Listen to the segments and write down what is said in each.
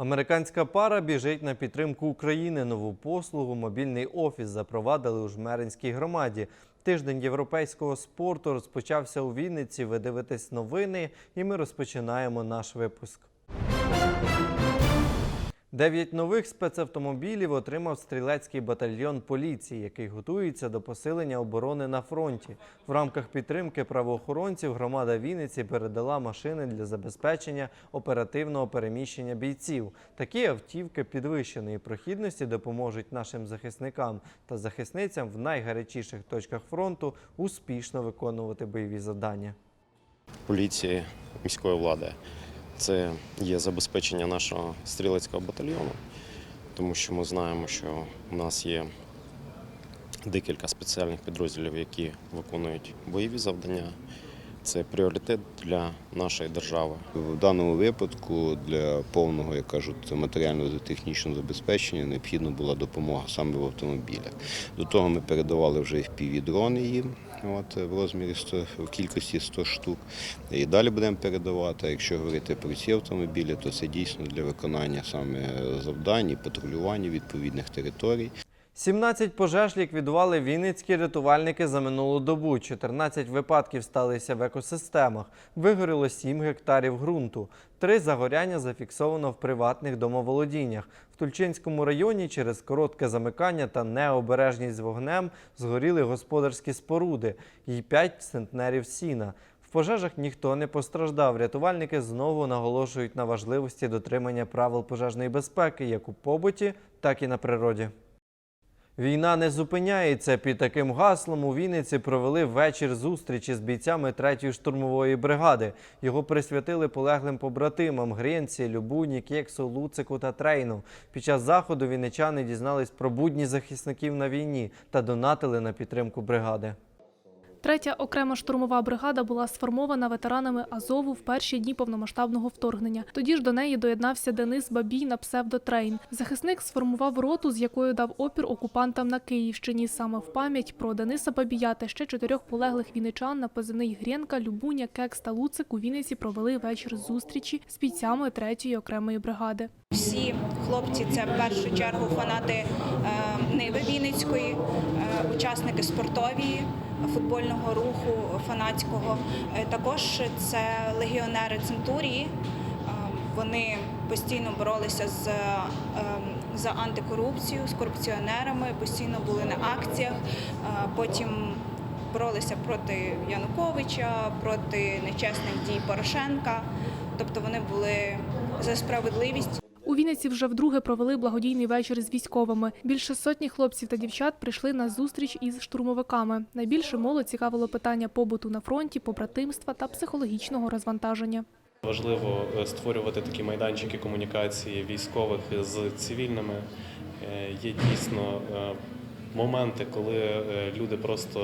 Американська пара біжить на підтримку України. Нову послугу мобільний офіс запровадили у Жмеринській громаді. Тиждень європейського спорту розпочався у Вінниці. Ви дивитесь новини, і ми розпочинаємо наш випуск. Дев'ять нових спецавтомобілів отримав стрілецький батальйон поліції, який готується до посилення оборони на фронті. В рамках підтримки правоохоронців громада Вінниці передала машини для забезпечення оперативного переміщення бійців. Такі автівки підвищеної прохідності допоможуть нашим захисникам та захисницям в найгарячіших точках фронту успішно виконувати бойові завдання. поліції, міської влади. Це є забезпечення нашого стрілецького батальйону, тому що ми знаємо, що у нас є декілька спеціальних підрозділів, які виконують бойові завдання. Це пріоритет для нашої держави. В даному випадку для повного, як кажуть, матеріального технічного забезпечення необхідна була допомога саме в автомобілях. До того ми передавали вже fpv дрони їм. От, в розмірі 100, в кількості 100 штук. І далі будемо передавати. Якщо говорити про ці автомобілі, то це дійсно для виконання саме завдань і патрулювання відповідних територій. 17 пожеж ліквідували вінницькі рятувальники за минулу добу. 14 випадків сталися в екосистемах. Вигоріло 7 гектарів ґрунту. Три загоряння зафіксовано в приватних домоволодіннях. В Тульчинському районі через коротке замикання та необережність з вогнем згоріли господарські споруди і 5 центнерів сіна. В пожежах ніхто не постраждав. Рятувальники знову наголошують на важливості дотримання правил пожежної безпеки як у побуті, так і на природі. Війна не зупиняється. Під таким гаслом у Вінниці провели вечір зустрічі з бійцями 3-ї штурмової бригади. Його присвятили полеглим побратимам Гринці, Любуні, Кексу, Луцику та Трейну. Під час заходу вінничани дізнались про будні захисників на війні та донатили на підтримку бригади. Третя окрема штурмова бригада була сформована ветеранами Азову в перші дні повномасштабного вторгнення. Тоді ж до неї доєднався Денис Бабій на псевдотрейн. Захисник сформував роту, з якою дав опір окупантам на Київщині. Саме в пам'ять про Дениса Бабія та ще чотирьох полеглих вінничан на позивний Грєнка, Любуня, Кекс та Луцик у Вінниці провели вечір зустрічі з бійцями третьої окремої бригади. Всі хлопці це в першу чергу фанати е, Ниви Вінницької, е, учасники спортові футбольного руху фанатського. Е, Також це легіонери Центурії. Е, Вони постійно боролися з, е, за антикорупцію, з корупціонерами, постійно були на акціях. Потім боролися проти Януковича, проти нечесних дій Порошенка. Тобто вони були за справедливість. Вінниці вже вдруге провели благодійний вечір з військовими. Більше сотні хлопців та дівчат прийшли на зустріч із штурмовиками. Найбільше молодь цікавило питання побуту на фронті, побратимства та психологічного розвантаження. Важливо е, створювати такі майданчики комунікації військових з цивільними. Е, Є дійсно е, моменти, коли люди просто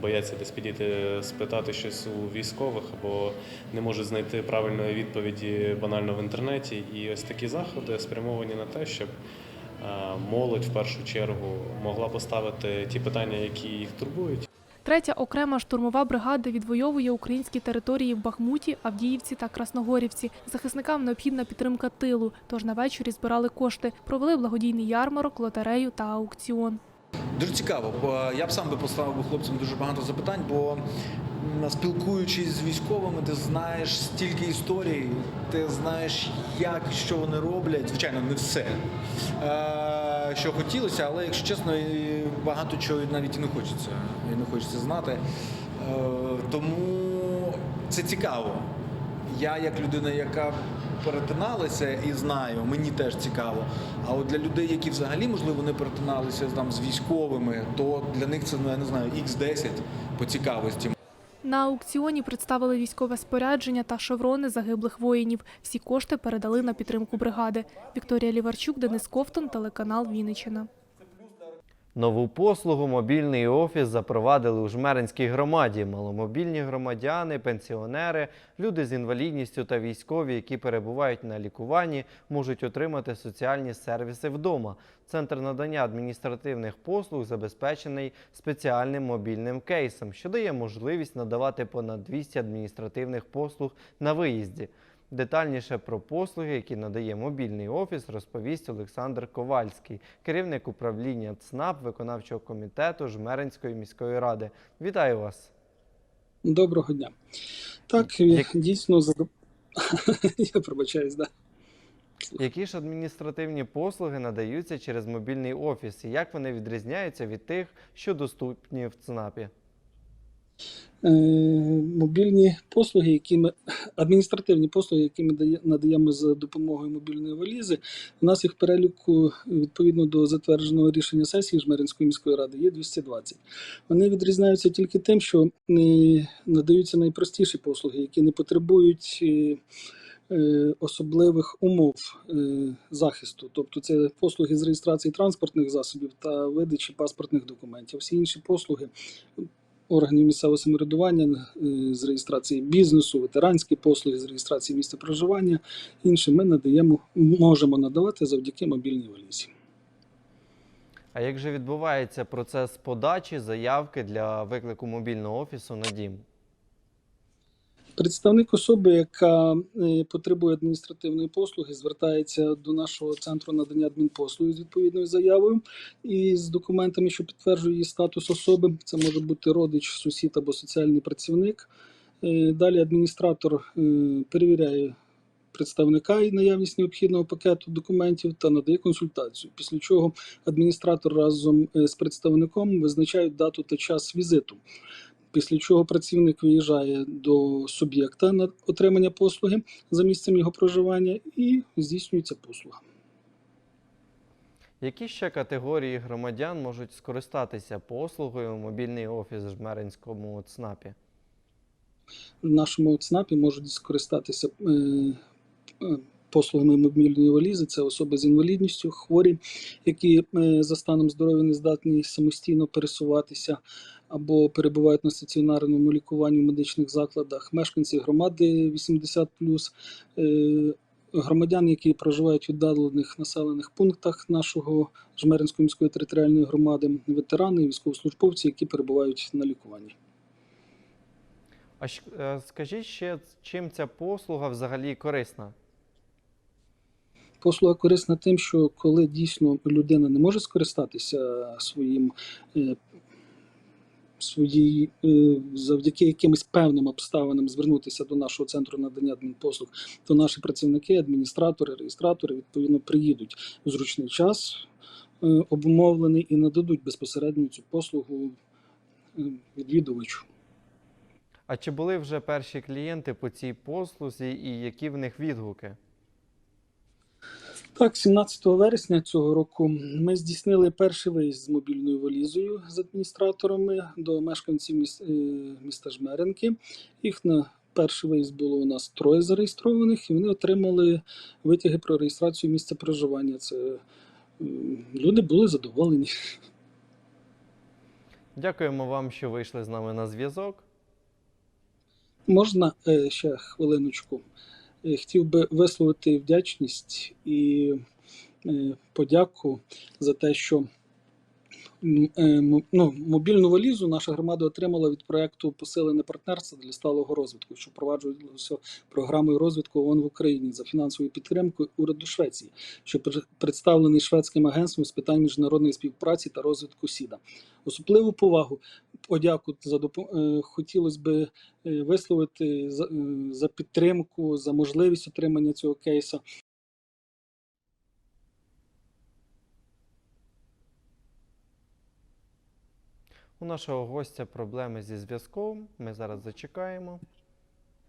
бояться десь підійти спитати щось у військових або не можуть знайти правильної відповіді банально в інтернеті. І ось такі заходи спрямовані на те, щоб е, молодь в першу чергу могла поставити ті питання, які їх турбують. Третя окрема штурмова бригада відвоює українські території в Бахмуті, Авдіївці та Красногорівці. Захисникам необхідна підтримка тилу. Тож на вечорі збирали кошти, провели благодійний ярмарок, лотерею та аукціон. Дуже цікаво, я б сам би поставив хлопцям дуже багато запитань, бо спілкуючись з військовими, ти знаєш стільки історій, ти знаєш, як що вони роблять. Звичайно, не все, е, що хотілося, але якщо чесно, багато чого навіть і не хочеться, і не хочеться знати. Е, тому це цікаво. Я, як людина, яка перетиналася і знаю, мені теж цікаво. А от для людей, які взагалі можливо не перетиналися там з військовими, то для них це ну я не знаю, x 10 по цікавості. На аукціоні представили військове спорядження та шеврони загиблих воїнів. Всі кошти передали на підтримку бригади. Вікторія Ліварчук, Денис Ковтун, телеканал Вінниччина. Нову послугу мобільний офіс запровадили у Жмеринській громаді. Маломобільні громадяни, пенсіонери, люди з інвалідністю та військові, які перебувають на лікуванні, можуть отримати соціальні сервіси вдома. Центр надання адміністративних послуг забезпечений спеціальним мобільним кейсом, що дає можливість надавати понад 200 адміністративних послуг на виїзді. Детальніше про послуги, які надає мобільний офіс, розповість Олександр Ковальський, керівник управління ЦНАП виконавчого комітету Жмеринської міської ради. Вітаю вас! Доброго дня. Так, Як- дійсно, я пробачаюсь, да. Які ж адміністративні послуги надаються через мобільний офіс і як вони відрізняються від тих, що доступні в ЦНАПі? Е, мобільні послуги, які ми адміністративні послуги, які ми надаємо за допомогою мобільної валізи. У нас їх переліку відповідно до затвердженого рішення сесії Жмеринської міської ради є 220. Вони відрізняються тільки тим, що е, надаються найпростіші послуги, які не потребують. е, Особливих умов захисту, тобто це послуги з реєстрації транспортних засобів та видачі паспортних документів. Всі інші послуги органів місцевого самоврядування е, з реєстрації бізнесу, ветеранські послуги з реєстрації місця проживання. Інше ми надаємо, можемо надавати завдяки мобільній валізі. А як же відбувається процес подачі заявки для виклику мобільного офісу на дім? Представник особи, яка е, потребує адміністративної послуги, звертається до нашого центру надання адмінпослуги з відповідною заявою і з документами, що підтверджує її статус особи. Це може бути родич, сусід або соціальний працівник. Е, Далі адміністратор е, перевіряє представника і наявність необхідного пакету документів та надає консультацію. Після чого адміністратор разом з представником визначають дату та час візиту. Після чого працівник виїжджає до суб'єкта на отримання послуги за місцем його проживання і здійснюється послуга. Які ще категорії громадян можуть скористатися послугою мобільний офіс в Жмеринському ЦНАПі? В нашому ЦНАПі можуть скористатися е, е, послугами мобільної валізи. Це особи з інвалідністю, хворі, які е, за станом здоров'я не здатні самостійно пересуватися або перебувають на стаціонарному лікуванні в медичних закладах, мешканці громади 80 е, Громадян, які проживають в віддалених населених пунктах нашого Жмеринської міської територіальної громади, ветерани, військовослужбовці, які перебувають на лікуванні. А е, скажіть ще, чим ця послуга взагалі корисна? Послуга корисна тим, що коли дійсно людина не може скористатися своїм е, свої, е, завдяки якимось певним обставинам звернутися до нашого центру надання адмінпослуг, то наші працівники, адміністратори, реєстратори відповідно приїдуть в зручний час е, обумовлений і нададуть безпосередньо цю послугу е, відвідувачу. А чи були вже перші клієнти по цій послузі і які в них відгуки? Так, 17 вересня цього року ми здійснили перший виїзд з мобільною валізою з адміністраторами до мешканців е, міста Жмеринки. Їх на перший виїзд було у нас троє зареєстрованих, і вони отримали витяги про реєстрацію місця проживання. Це люди були задоволені. Дякуємо вам, що вийшли з нами на зв'язок. Можна е, ще хвилиночку. Е, Хотів би висловити вдячність і е, подяку за те, що ну, мобільну валізу наша громада отримала від проекту Посилене партнерство для сталого розвитку, що впроваджувалося програмою розвитку ООН в Україні за фінансовою підтримкою уряду Швеції, що пр- представлений шведським агентством з питань міжнародної співпраці та розвитку СІДА. Особливу повагу, подяку за допомогу хотілося би е, висловити е, за підтримку, за можливість отримання цього кейсу. У нашого гостя проблеми зі зв'язком. Ми зараз зачекаємо.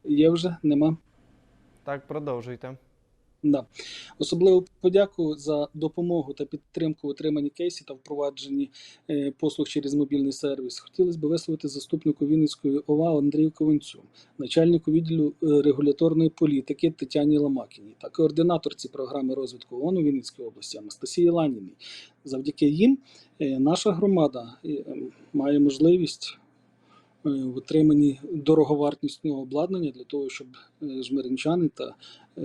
Є вже нема. Так, продовжуйте. Да. Особливу подяку за допомогу та підтримку в отриманні кейсів та впровадженні е, послуг через мобільний сервіс. Хотілося б висловити заступнику Вінницької ОВА Андрію Ковенцю, начальнику відділу е, регуляторної політики Тетяні Ламакіній та координаторці програми розвитку ООН у Вінницькій області Анастасії Ланіній. Завдяки їм е, наша громада має можливість в отриманні дороговартісного обладнання для того, щоб е, жмеринчани та е,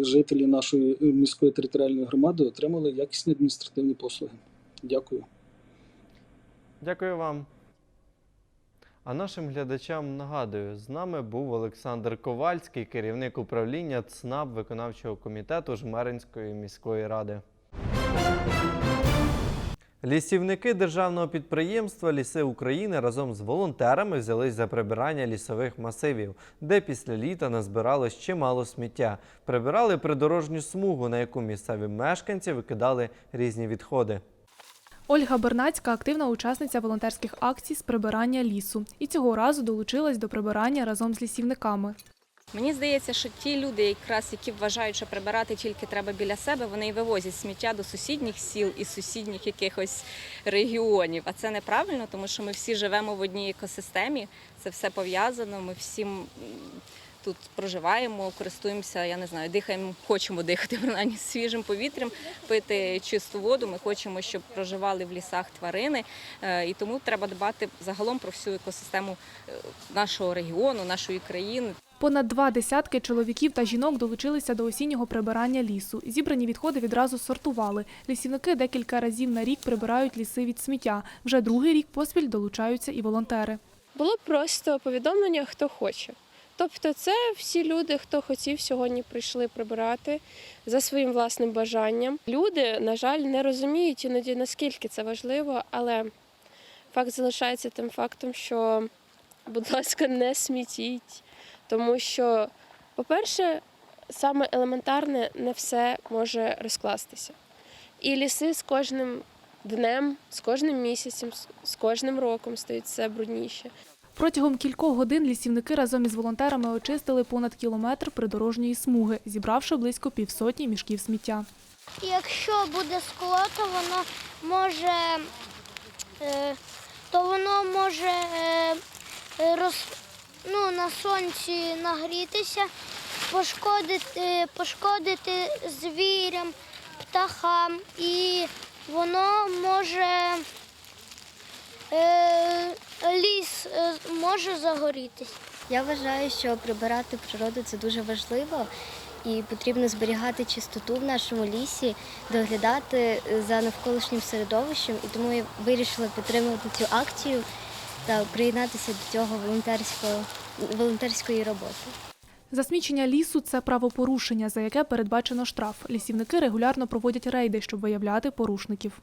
жителі нашої е, міської територіальної громади отримали якісні адміністративні послуги. Дякую. Дякую вам. А нашим глядачам нагадую, з нами був Олександр Ковальський, керівник управління ЦНАП виконавчого комітету Жмеринської міської ради. Лісівники державного підприємства Ліси України разом з волонтерами взялись за прибирання лісових масивів, де після літа назбиралось чимало сміття. Прибирали придорожню смугу, на яку місцеві мешканці викидали різні відходи. Ольга Бернацька активна учасниця волонтерських акцій з прибирання лісу і цього разу долучилась до прибирання разом з лісівниками. Мені здається, що ті люди, якраз які вважають, що прибирати тільки треба біля себе, вони і вивозять сміття до сусідніх сіл і сусідніх якихось регіонів. А це неправильно, тому що ми всі живемо в одній екосистемі. Це все пов'язано. Ми всім тут проживаємо, користуємося, я не знаю, дихаємо, хочемо дихати принаймні свіжим повітрям, пити чисту воду. Ми хочемо, щоб проживали в лісах тварини. Е, І тому треба дбати загалом про всю екосистему е, нашого регіону, нашої країни. Понад два десятки чоловіків та жінок долучилися до осіннього прибирання лісу. Зібрані відходи відразу сортували. Лісівники декілька разів на рік прибирають ліси від сміття. Вже другий рік поспіль долучаються і волонтери. Було просто повідомлення, хто хоче. Тобто, це всі люди, хто хотів сьогодні, прийшли прибирати за своїм власним бажанням. Люди, на жаль, не розуміють іноді наскільки це важливо, але факт залишається тим фактом, що, будь ласка, не смітіть. Тому що, по-перше, саме елементарне не все може розкластися. І ліси з кожним днем, з кожним місяцем, з- кожним роком стають все брудніше. Протягом кількох годин лісівники разом із волонтерами очистили понад кілометр придорожньої смуги, зібравши близько півсотні мішків сміття. Якщо буде скло, то воно може, е, то воно може е, е, роз, ну, на сонці нагрітися, пошкодити, пошкодити звірям, птахам, і воно може е, ліс е, може загорітись. Я вважаю, що прибирати природу це дуже важливо і потрібно зберігати чистоту в нашому лісі, доглядати за навколишнім середовищем. І тому я вирішила підтримувати цю акцію та приєднатися до цього волонтерського волонтерської роботи. Засмічення лісу це правопорушення, за яке передбачено штраф. Лісівники регулярно проводять рейди, щоб виявляти порушників.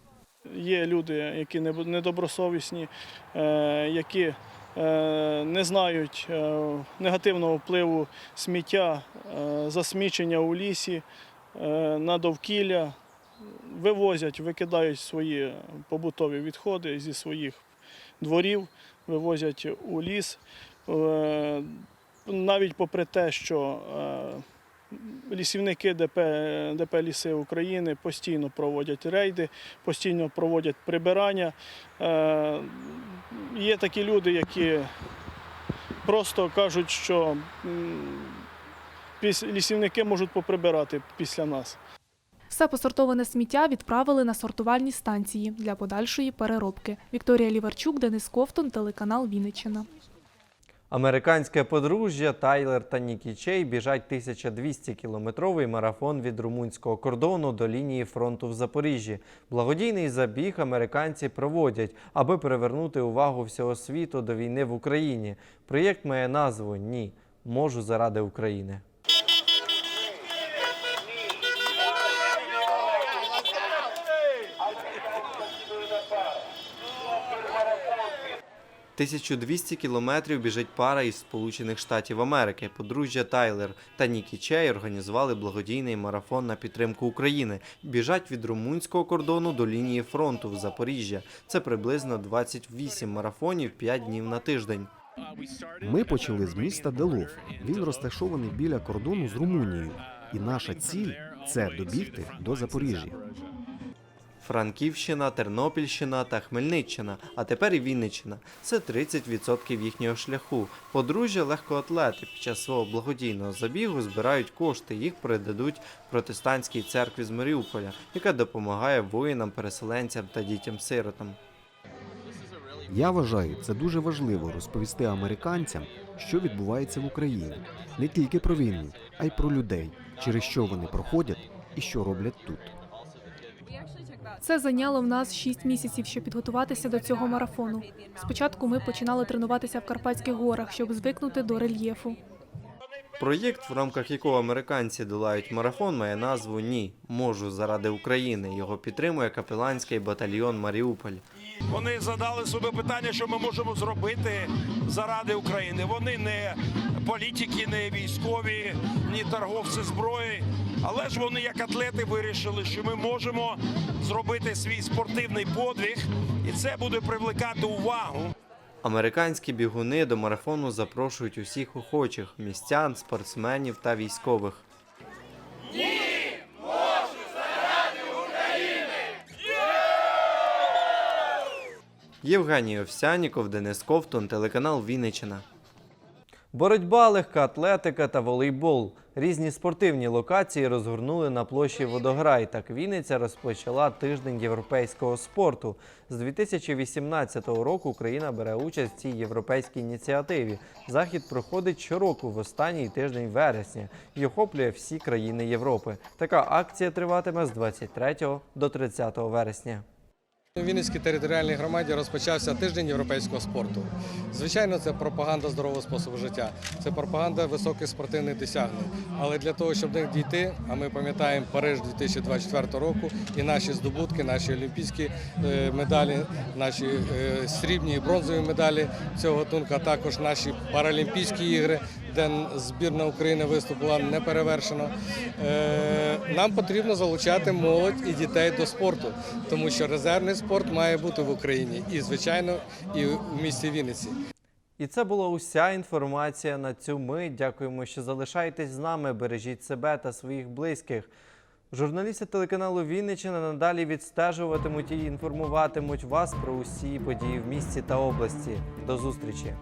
Є люди, які не- недобросовісні, е, які е, не знають е, негативного впливу сміття, засмічення у лісі, на довкілля, вивозять, викидають свої побутові відходи зі своїх дворів, вивозять у ліс. Е, Навіть попри те, що е, лісівники ДП, ДП Ліси України постійно проводять рейди, постійно проводять прибирання. Е, Є такі люди, які просто кажуть, що лісівники можуть поприбирати після нас. Все посортоване сміття відправили на сортувальні станції для подальшої переробки. Вікторія Ліварчук, Денис Ковтун, телеканал Вінниччина. Американське подружжя Тайлер та Нікі Чей біжать 1200-кілометровий марафон від румунського кордону до лінії фронту в Запоріжжі. Благодійний забіг американці проводять, аби привернути увагу всього світу до війни в Україні. Проєкт має назву Ні. Можу заради України. «1200 кілометрів біжить пара із Сполучених Штатів Америки. Подружжя Тайлер та Нікі Чей організували благодійний марафон на підтримку України. Біжать від румунського кордону до лінії фронту в Запоріжжя. Це приблизно 28 марафонів 5 днів на тиждень. Ми почали з міста Делов. Він розташований біля кордону з Румунією. І наша ціль це добігти до Запоріжжя. Франківщина, Тернопільщина та Хмельниччина, а тепер і Вінниччина. Це 30% їхнього шляху. Подружжя легкоатлети під час свого благодійного забігу збирають кошти. Їх передадуть протестантській церкві з Маріуполя, яка допомагає воїнам, переселенцям та дітям-сиротам. Я вважаю, це дуже важливо розповісти американцям, що відбувається в Україні, не тільки про війну, а й про людей, через що вони проходять і що роблять тут. Це зайняло в нас 6 місяців, щоб підготуватися до цього марафону. Спочатку ми починали тренуватися в Карпатських горах, щоб звикнути до рельєфу. Проєкт, в рамках якого американці долають марафон, має назву Ні, можу заради України. Його підтримує капеланський батальйон Маріуполь. Вони задали собі питання, що ми можемо зробити заради України. Вони не політики, не військові, ні торговці зброї. Але ж вони, як атлети, вирішили, що ми можемо зробити свій спортивний подвиг, і це буде привлекати увагу. Американські бігуни до марафону запрошують усіх охочих містян, спортсменів та військових. Ні, може! Заради України! Євгеній Овсяніков, Денис Ковтун, телеканал Вінниччина. Боротьба, легка атлетика та волейбол. Різні спортивні локації розгорнули на площі Водограй. Так Вінниця розпочала тиждень європейського спорту. З 2018 року Україна бере участь в цій європейській ініціативі. Захід проходить щороку в останній тиждень вересня і охоплює всі країни Європи. Така акція триватиме з 23 до 30 вересня. У Вінницькій територіальній громаді розпочався тиждень європейського спорту. Звичайно, це пропаганда здорового способу життя, це пропаганда високих спортивних досягнень. Але для того, щоб до них дійти, а ми пам'ятаємо Париж 2024 року і наші здобутки, наші олімпійські е, медалі, наші е, срібні і бронзові медалі цього гатунку, а також наші паралімпійські ігри, де збірна України виступила неперевершено. Е, Нам потрібно залучати молодь і дітей до спорту, тому що резервний спорт має бути в Україні і, звичайно, і в місті Вінниці. І це була уся інформація на цю мить. Дякуємо, що залишаєтесь з нами. Бережіть себе та своїх близьких. Журналісти телеканалу Вінниччина надалі відстежуватимуть і інформуватимуть вас про усі події в місті та області. До зустрічі!